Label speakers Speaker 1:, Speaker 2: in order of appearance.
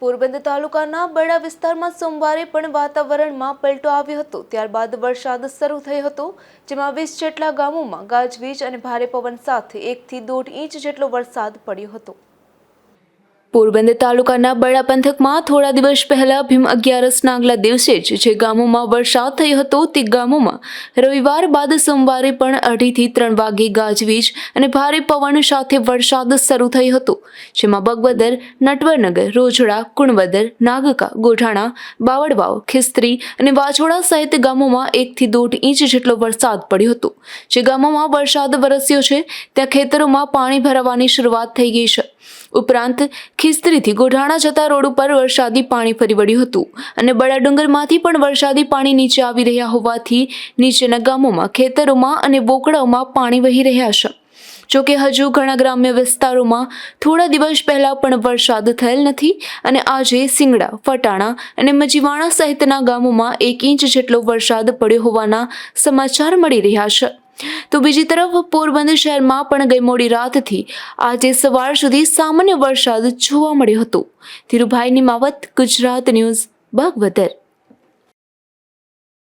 Speaker 1: પોરબંદર તાલુકાના બરડા વિસ્તારમાં સોમવારે પણ વાતાવરણમાં પલટો આવ્યો હતો. ત્યારબાદ વરસાદ શરૂ થયો હતો, જેમાં વીસ જેટલા ગામોમાં ગાજવીજ અને ભારે પવન સાથે એકથી દોઢ ઇંચ જેટલો વરસાદ પડ્યો હતો. પોરબંદર તાલુકાના બડા પંથકમાં થોડા દિવસ પહેલા ભીમ અગિયારસના આગલા દિવસે જ જે ગામોમાં વરસાદ થયો હતો, તે ગામોમાં રવિવાર બાદ સોમવારે પણ અઢીથી ત્રણ વાગે ગાજવીજ અને ભારે પવન સાથે વરસાદ શરૂ થયો હતો, જેમાં બગવદર, નટવરનગર, રોજડા, કુણવદર, નાગકા, ગોઢાણા, બાવળવાવ, ખિસ્ત્રી અને વાછોડા સહિત ગામોમાં એકથી દોઢ ઇંચ જેટલો વરસાદ પડ્યો હતો. જે ગામોમાં વરસાદ વરસ્યો છે, ત્યાં ખેતરોમાં પાણી ભરાવાની શરૂઆત થઈ ગઈ છે. ઉપરાંત, ખિસ્ત્રીથી ગોઢાણા જતા રોડ ઉપર વરસાદી પાણી ફરી વળ્યું હતું અને બળાડુંગરમાંથી પણ વરસાદી પાણી નીચે આવી રહ્યા હોવાથી નીચેના ગામોમાં, ખેતરોમાં અને બોકડાઓમાં પાણી વહી રહ્યા છે. જોકે હજુ ઘણા ગ્રામ્ય વિસ્તારોમાં થોડા દિવસ પહેલા પણ વરસાદ થયેલ નથી અને આજે સિંગડા, ફટાણા અને મજીવાણા સહિતના ગામોમાં એક ઇંચ જેટલો વરસાદ પડ્યો હોવાના સમાચાર મળી રહ્યા છે. તો બીજી તરફ પોરબંદર શહેરમાં પણ ગઈ મોડી રાતથી આજે સવાર સુધી સામાન્ય વરસાદ જોવા મળ્યો હતો. ધીરુભાઈ નિમાવત ગુજરાત ન્યૂઝ ભાગવદર